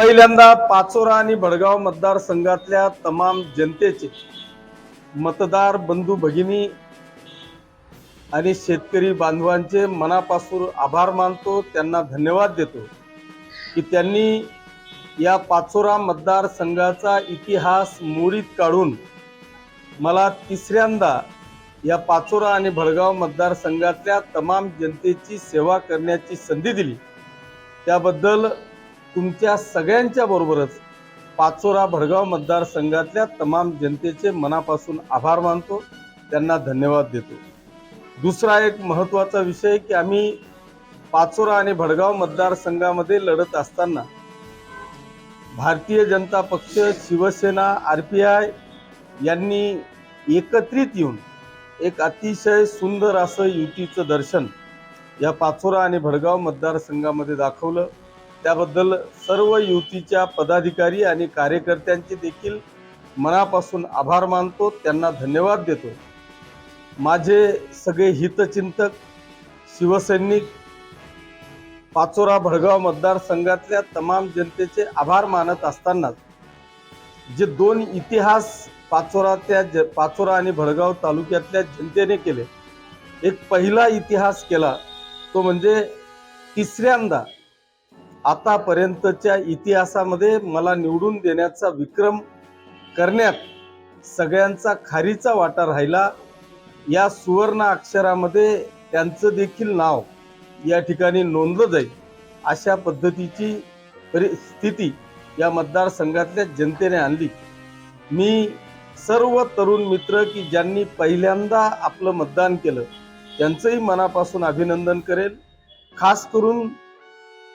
पहिल्यांदा पाचोरा आणि भडगाव मतदारसंघातल्या तमाम जनतेचे मतदार बंधू भगिनी आणि शेतकरी बांधवांचे मनापासून आभार मानतो. त्यांना धन्यवाद देतो की त्यांनी या पाचोरा मतदारसंघाचा इतिहास मोडीत काढून मला तिसऱ्यांदा या पाचोरा आणि भडगाव मतदारसंघातल्या तमाम जनतेची सेवा करण्याची संधी दिली. त्याबद्दल तुमच्या सगळ्यांच्या बरोबरच पाचोरा भडगाव मतदारसंघातल्या तमाम जनतेचे मनापासून आभार मानतो त्यांना धन्यवाद देतो. दुसरा एक महत्त्वाचा विषय की आम्ही पाचोरा आणि भडगाव मतदारसंघामध्ये लढत असताना भारतीय जनता पक्ष शिवसेना आर पी आय यांनी एकत्रित येऊन एक अतिशय सुंदर असं युतीचं दर्शन या पाचोरा आणि भडगाव मतदारसंघामध्ये दाखवलं. त्याबद्दल सर्व युतीच्या पदाधिकारी आणि कार्यकर्त्यांचे देखील मनापासून आभार मानतो. त्यांना धन्यवाद देतो. माझे सगळे हितचिंतक शिवसैनिक पाचोरा भडगाव मतदारसंघातल्या तमाम जनतेचे आभार मानत असतानाच जे दोन इतिहास पाचोरा त्या ज पाचोरा आणि भडगाव तालुक्यातल्या जनतेने केले एक पहिला इतिहास केला तो म्हणजे तिसऱ्यांदा आतापर्यंतच्या इतिहासामध्ये मला निवडून देण्याचा विक्रम करण्यात सगळ्यांचा खारीचा वाटा राहिला. या सुवर्ण अक्षरामध्ये त्यांचं देखील नाव या ठिकाणी नोंदलं जाईल. अशा पद्धतीची परिस्थिती या मतदारसंघातल्या जनतेने आणली. मी सर्व तरुण मित्र की ज्यांनी पहिल्यांदा आपलं मतदान केलं त्यांचंही मनापासून अभिनंदन करेल. खास करून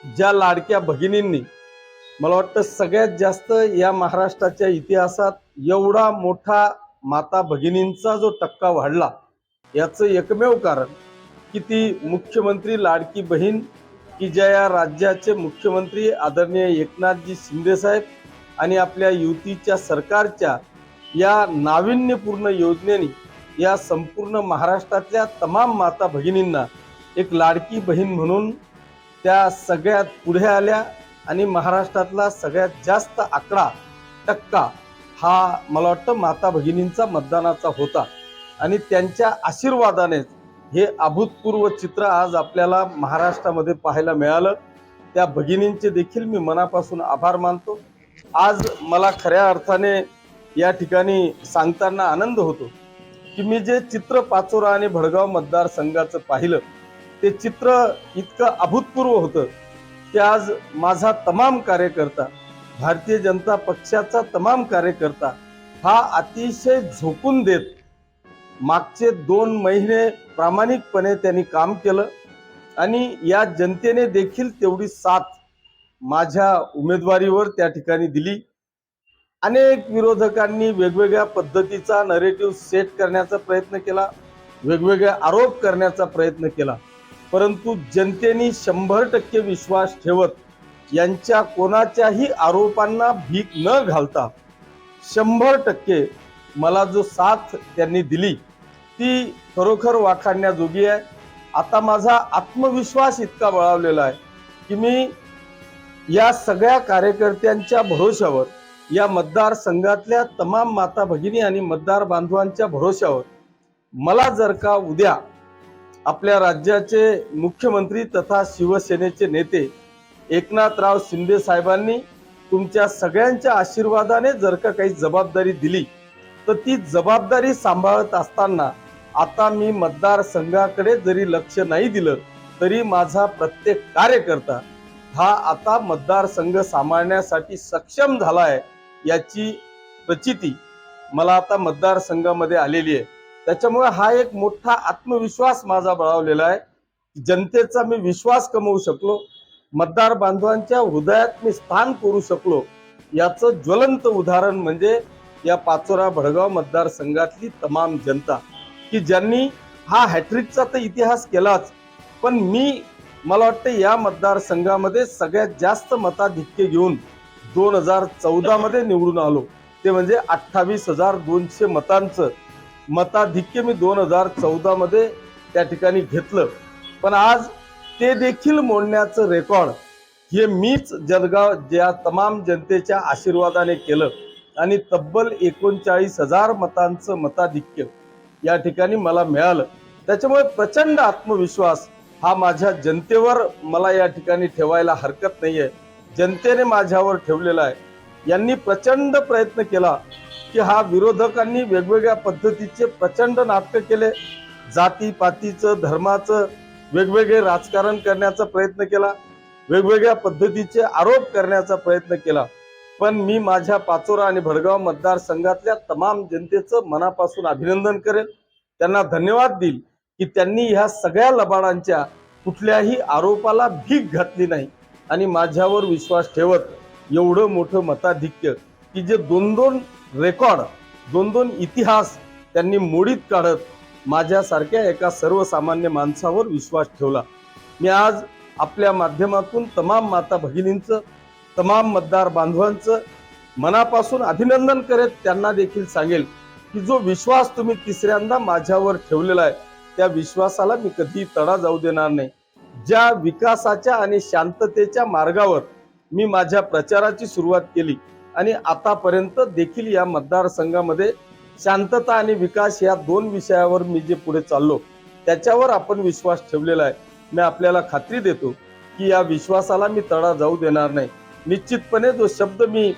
ज्या लाडक्या भगिनींनी मला वाटतं सगळ्यात जास्त या महाराष्ट्राच्या इतिहासात एवढा मोठा माता भगिनींचा जो टक्का वाढला याचं एकमेव कारण की ती मुख्यमंत्री लाडकी बहीण की ज्या या राज्याचे मुख्यमंत्री आदरणीय एकनाथजी शिंदेसाहेब आणि आपल्या युतीच्या सरकारच्या या नाविन्यपूर्ण योजनेने या संपूर्ण महाराष्ट्रातल्या तमाम माता भगिनींना एक लाडकी बहीण म्हणून त्या सगळ्यात पुढे आल्या आणि महाराष्ट्रातला सगळ्यात जास्त आकडा टक्का हा मला वाटतं माता भगिनींचा मतदानाचा होता. आणि त्यांच्या आशीर्वादानेच हे अभूतपूर्व चित्र आज आपल्याला महाराष्ट्रामध्ये पाहायला मिळालं. त्या भगिनींचे देखील मी मनापासून आभार मानतो. आज मला खऱ्या अर्थाने या ठिकाणी सांगताना आनंद होतो की मी जे चित्र पाचोरा आणि भडगाव मतदारसंघाचं पाहिलं ते चित्र इतकं अभूतपूर्व होतं की आज माझा तमाम कार्यकर्ता भारतीय जनता पक्षाचा तमाम कार्यकर्ता हा अतिशय झोकून देत मागचे दोन महिने प्रामाणिकपणे त्यांनी काम केलं आणि या जनतेने देखील तेवढी साथ माझ्या उमेदवारीवर त्या ठिकाणी दिली. अनेक विरोधकांनी वेगवेगळ्या पद्धतीचा नरेटिव्ह सेट करण्याचा प्रयत्न केला वेगवेगळे आरोप करण्याचा प्रयत्न केला. परंतु जनतेने शंभर टक्के विश्वास ठेवत यांच्या कोणाच्याही आरोपांना भीक न घालता शंभर टक्के मला जो साथ त्यांनी दिली ती खरोखर वाखाणण्याजोगी आहे. आता माझा आत्मविश्वास इतका बळावलेला आहे की मी या सगळ्या कार्यकर्त्यांच्या भरोश्यावर या मतदारसंघातल्या तमाम माता भगिनी आणि मतदार बांधवांच्या भरोश्यावर मला जर का उद्या आपल्या राज्याचे मुख्यमंत्री तथा शिवसेनेचे नेते एकनाथराव शिंदे साहेबांनी तुमच्या सगळ्यांच्या आशीर्वादाने जर का काही जबाबदारी दिली तर ती जबाबदारी सांभाळत असताना आता मी मतदारसंघाकडे जरी लक्ष नाही दिलं तरी माझा प्रत्येक कार्यकर्ता हा आता मतदारसंघ सांभाळण्यासाठी सक्षम झाला आहे याची प्रचिती मला आता मतदारसंघामध्ये आलेली आहे. त्याच्यामुळे हा एक मोठा आत्मविश्वास माझा बळावलेला आहे. जनतेचा मी विश्वास कमवू शकलो मतदार बांधवांच्या हृदयात मी स्थान करू शकलो याचं ज्वलंत उदाहरण म्हणजे या पाचोरा भडगाव मतदारसंघातली तमाम जनता. की ज्यांनी हा हॅट्रिकचा तर इतिहास केलाच पण मी मला वाटतं या मतदारसंघामध्ये सगळ्यात जास्त मताधिक्य घेऊन दोन हजार चौदामध्ये निवडून आलो. ते म्हणजे अठ्ठावीस हजार दोनशे मतांचं मताधिक्य मी दोन हजार चौदा मध्ये त्या ठिकाणी घेतलं. पण आज ते देखील मोडण्याचं रेकॉर्ड हे मीच जळगाव ज्या तमाम जनतेच्या आशीर्वादाने केलं आणि तब्बल एकोणचाळीस हजार मतांचं मताधिक्य या ठिकाणी मला मिळालं. त्याच्यामुळे प्रचंड आत्मविश्वास हा माझ्या जनतेवर मला या ठिकाणी ठेवायला हरकत नाहीये. जनतेने माझ्यावर ठेवलेला आहे. यांनी प्रचंड प्रयत्न केला. की हा विरोधकांनी वेगवेगळ्या पद्धतीचे प्रचंड नाटकं केले. जाती पातीचं धर्माचं वेगवेगळे राजकारण करण्याचा प्रयत्न केला. वेगवेगळ्या पद्धतीचे आरोप करण्याचा प्रयत्न केला. पण मी माझ्या पाचोरा आणि भडगाव मतदारसंघातल्या तमाम जनतेचं मनापासून अभिनंदन करेल. त्यांना धन्यवाद देईल की त्यांनी ह्या सगळ्या लबाडांच्या कुठल्याही आरोपाला भीक घातली नाही. आणि माझ्यावर विश्वास ठेवत एवढं मोठं मताधिक्य की जे दोन दोन रेकॉर्ड दोन दोन इतिहास त्यांनी मोडीत काढत माझ्यासारख्या एका सर्वसामान्य माणसावर विश्वास ठेवला. मी आज आपल्या माध्यमातून तमाम माता भगिनींचं तमाम मतदार बांधवांचं मनापासून अभिनंदन करत त्यांना देखील सांगेल की जो विश्वास तुम्ही तिसऱ्यांदा माझ्यावर ठेवलेला आहे त्या विश्वासाला मी कधी तडा जाऊ देणार नाही. ज्या विकासाच्या आणि शांततेच्या मार्गावर मी माझ्या प्रचाराची सुरुवात केली आणि आतापर्यंत देखील या मतदारसंघामध्ये शांतता आणि विकास या दोन विषयावर मी जे पुढे चाललो त्याच्यावर आपण विश्वास ठेवलेला आहे. मी आपल्याला खात्री देतो की या विश्वासाला मी तडा जाऊ देणार नाही. निश्चितपणे जो शब्द मी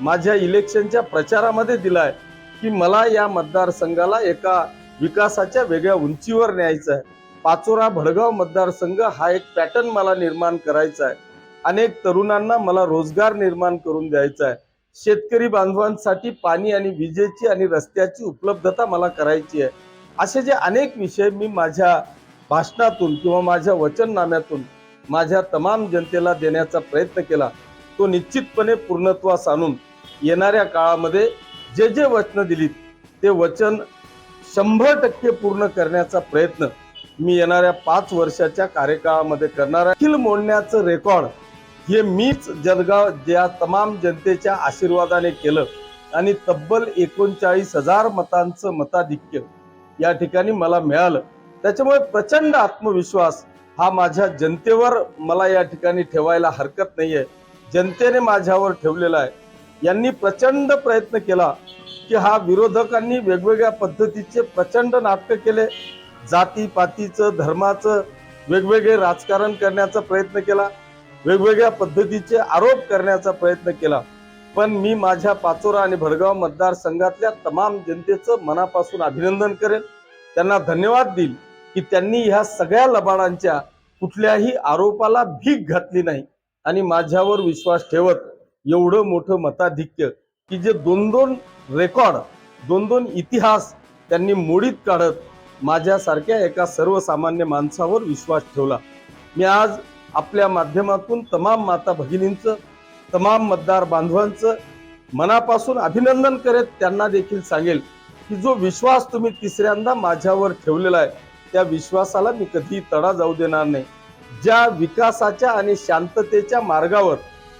माझ्या इलेक्शनच्या प्रचारामध्ये दिलाय की मला या मतदारसंघाला एका विकासाच्या वेगळ्या उंचीवर न्यायचं आहे. पाचोरा भडगाव मतदारसंघ हा एक पॅटर्न मला निर्माण करायचा आहे. अनेक तरुणांना मला रोजगार निर्माण करून द्यायचा आहे. शेतकरी बांधवांसाठी पाणी आणि विजेची आणि रस्त्याची उपलब्धता मला करायची आहे. असे जे अनेक विषय मी माझ्या भाषणातून किंवा माझ्या वचननाम्यातून माझ्या तमाम जनतेला देण्याचा प्रयत्न केला तो निश्चितपणे पूर्णत्वास आणून येणाऱ्या काळामध्ये जे जे वचनं दिलीत ते वचन शंभर टक्के पूर्ण करण्याचा प्रयत्न मी येणाऱ्या पाच वर्षाच्या कार्यकाळामध्ये करणार आहे. अखिल मोडण्याचं रेकॉर्ड हे मीच जळगाव ज्या तमाम जनतेच्या आशीर्वादाने केलं आणि तब्बल एकोणचाळीस हजार मतांचं मताधिक्य या ठिकाणी मला मिळालं. त्याच्यामुळे प्रचंड आत्मविश्वास हा माझ्या जनतेवर मला या ठिकाणी ठेवायला हरकत नाहीये. जनतेने माझ्यावर ठेवलेला आहे. यांनी प्रचंड प्रयत्न केला की हा विरोधकांनी वेगवेगळ्या पद्धतीचे प्रचंड नाटकं केले. जाती पातीचं धर्माचं वेगवेगळे राजकारण करण्याचा प्रयत्न केला. वेगवेगळ्या पद्धतीचे आरोप करण्याचा प्रयत्न केला. पण मी माझ्या पाचोरा आणि भडगाव मतदारसंघातल्या तमाम जनतेचं मनापासून अभिनंदन करेन. त्यांना धन्यवाद देईल की त्यांनी ह्या सगळ्या लबाडांच्या कुठल्याही आरोपाला भीक घातली नाही. आणि माझ्यावर विश्वास ठेवत एवढं मोठं मताधिक्य की जे दोन दोन रेकॉर्ड दोन दोन इतिहास त्यांनी मोडीत काढत माझ्यासारख्या एका सर्वसामान्य माणसावर विश्वास ठेवला. मी आज आपल्या माध्यमातून तमाम माता भगिनींचं तमाम मतदार बांधवांचं मनापासून अभिनंदन करत त्यांना देखील सांगेल की जो विश्वास तुम्ही तिसऱ्यांदा माझ्यावर ठेवलेला आहे त्या विश्वासाला मी कधी तडा जाऊ देणार नाही. ज्या विकासाच्या आणि शांततेच्या मार्गावर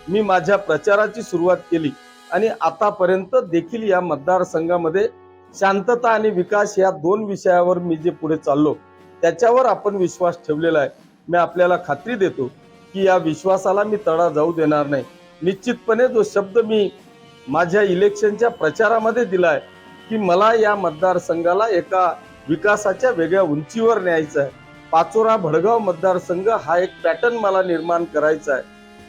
मी माझ्या प्रचाराची सुरुवात केली आणि आतापर्यंत देखील या मतदारसंघामध्ये शांतता आणि विकास या दोन विषयावर मी जे पुढे चाललो त्याच्यावर आपण विश्वास ठेवलेला आहे. मी आपल्याला खात्री देतो की या विश्वासाला मी तडा जाऊ देणार नाही. निश्चितपणे जो शब्द मी माझ्या इलेक्शनच्या प्रचारामध्ये दिलाय की मला या मतदारसंघाला एका विकासाच्या वेगळ्या उंचीवर न्यायचं आहे. पाचोरा भडगाव मतदारसंघ हा एक पॅटर्न मला निर्माण करायचा आहे.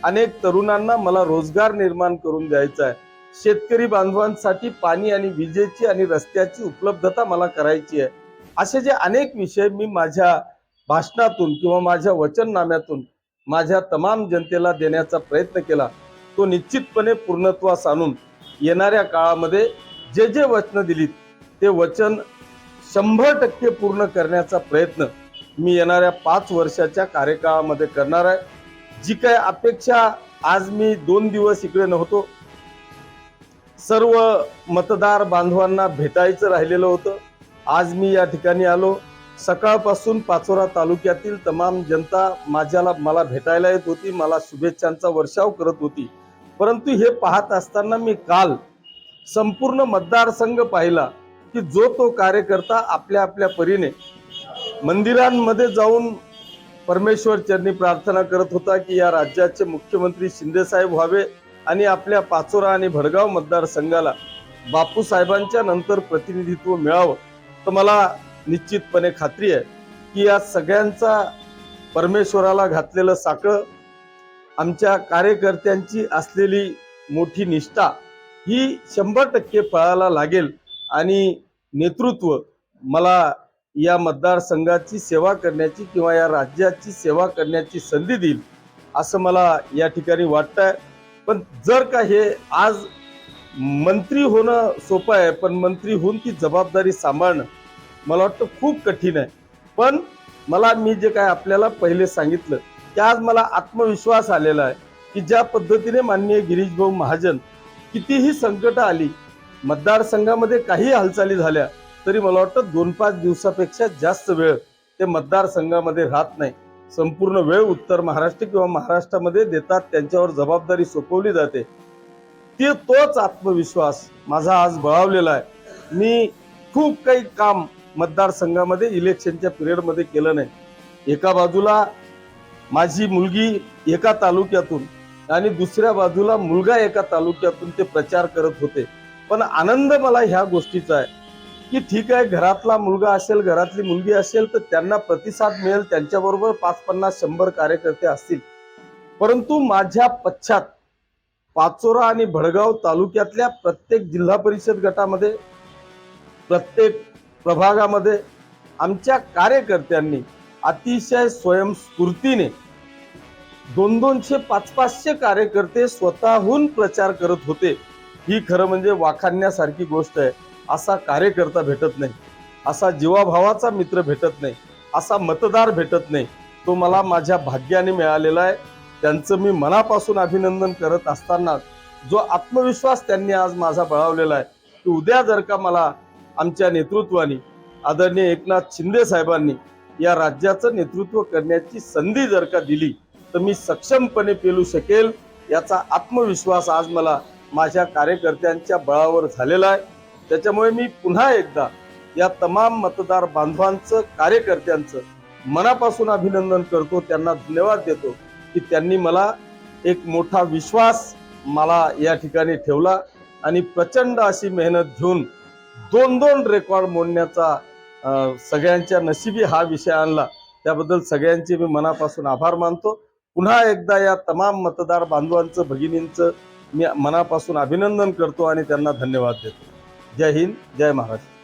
अनेक तरुणांना मला रोजगार निर्माण करून द्यायचा आहे. शेतकरी बांधवांसाठी पाणी आणि विजेची आणि रस्त्याची उपलब्धता मला करायची आहे. असे जे अनेक विषय मी माझ्या भाषणातून किंवा माझ्या वचननाम्यातून माझ्या तमाम जनतेला देण्याचा प्रयत्न केला तो निश्चितपणे पूर्णत्वास आणून येणाऱ्या काळामध्ये जे जे वचनं दिलीत ते वचन शंभर टक्के पूर्ण करण्याचा प्रयत्न मी येणाऱ्या पाच वर्षाच्या कार्यकाळामध्ये करणार आहे. जी काय अपेक्षा आज मी दोन दिवस इकडे नव्हतो. सर्व मतदार बांधवांना भेटायचं राहिलेलं होतं. आज मी या ठिकाणी आलो. सकाळपासून पाचोरा तालुक्यातील तमाम जनता माझ्याला मला भेटायला येत होती मला शुभेच्छांचा वर्षाव करत होती. परंतु हे पाहत असताना मी काल संपूर्ण मतदारसंघ पाहिला की जो तो कार्यकर्ता आपल्या आपल्या परीने मंदिरांमध्ये जाऊन परमेश्वर चरणी प्रार्थना करत होता की या राज्याचे मुख्यमंत्री शिंदेसाहेब व्हावे आणि आपल्या पाचोरा आणि भडगाव मतदारसंघाला बापूसाहेबांच्या नंतर प्रतिनिधित्व मिळावं. तर मला निश्चितपणे खात्री आहे की या सगळ्यांचा परमेश्वराला घातलेलं साकळं आमच्या कार्यकर्त्यांची असलेली मोठी निष्ठा ही शंभर टक्के फळाला लागेल आणि नेतृत्व मला या मतदारसंघाची सेवा करण्याची किंवा या राज्याची सेवा करण्याची संधी देईल असं मला या ठिकाणी वाटतं आहे पण जर का हे आज मंत्री होणं सोपं आहे पण मंत्री होऊन ती जबाबदारी सांभाळणं मला वाटतं खूप कठीण आहे. पण मला मी जे काय आपल्याला पहिले सांगितलं की आज मला आत्मविश्वास आलेला आहे की ज्या पद्धतीने माननीय गिरीशभाऊ महाजन कितीही संकट आली मतदारसंघामध्ये काही हालचाली झाल्या तरी मला वाटतं दोन पाच दिवसापेक्षा जास्त वेळ ते मतदारसंघामध्ये राहत नाही. संपूर्ण वेळ उत्तर महाराष्ट्र किंवा महाराष्ट्रामध्ये देतात त्यांच्यावर जबाबदारी सोपवली जाते. ती तोच आत्मविश्वास माझा आज बळावलेला आहे. मी खूप काही काम मतदारसंघामध्ये इलेक्शनच्या पिरियडमध्ये केलं नाही. एका बाजूला माझी मुलगी एका तालुक्यातून आणि दुसऱ्या बाजूला मुलगा एका तालुक्यातून ते प्रचार करत होते. पण आनंद मला ह्या गोष्टीचा आहे की ठीक आहे घरातला मुलगा असेल घरातली मुलगी असेल तर त्यांना प्रतिसाद मिळेल त्यांच्याबरोबर पाच पन्नास शंभर कार्यकर्ते असतील. परंतु माझ्या पश्चात पाचोरा आणि भडगाव तालुक्यातल्या प्रत्येक जिल्हा परिषद गटामध्ये प्रत्येक प्रभागामध्ये आमच्या कार्यकर्त्यांनी अतिशय स्वयंस्फूर्तीने दोन दोनशे पाच पाचशे कार्यकर्ते स्वतःहून प्रचार करत होते. ही खरं म्हणजे वाखाणण्यासारखी गोष्ट आहे. असा कार्यकर्ता भेटत नाही. असा जीवाभावाचा मित्र भेटत नाही. असा मतदार भेटत नाही. तो मला माझ्या भाग्याने मिळालेला आहे. त्यांचं मी मनापासून अभिनंदन करत असताना जो आत्मविश्वास त्यांनी आज माझा बळावलेला आहे. की उद्या जर का मला आमच्या नेतृत्वाने आदरणीय एकनाथ शिंदे साहेबांनी या राज्याचं नेतृत्व करण्याची संधी जर का दिली तर मी सक्षमपणे पेलू शकेल याचा आत्मविश्वास आज मला माझ्या कार्यकर्त्यांच्या बळावर झालेला आहे. त्याच्यामुळे मी पुन्हा एकदा या तमाम मतदार बांधवांचं कार्यकर्त्यांचं मनापासून अभिनंदन करतो. त्यांना धन्यवाद देतो की त्यांनी मला एक मोठा विश्वास मला या ठिकाणी ठेवला आणि प्रचंड अशी मेहनत घेऊन दोन दोन रेकॉर्ड मोडण्याचा सगळ्यांच्या नशिबी हा विषय आणला. त्याबद्दल सगळ्यांचे मी मनापासून आभार मानतो. पुन्हा एकदा या तमाम मतदार बांधवांचं भगिनींचं मी मनापासून अभिनंदन करतो आणि त्यांना धन्यवाद देतो. जय हिंद जय महाराष्ट्र.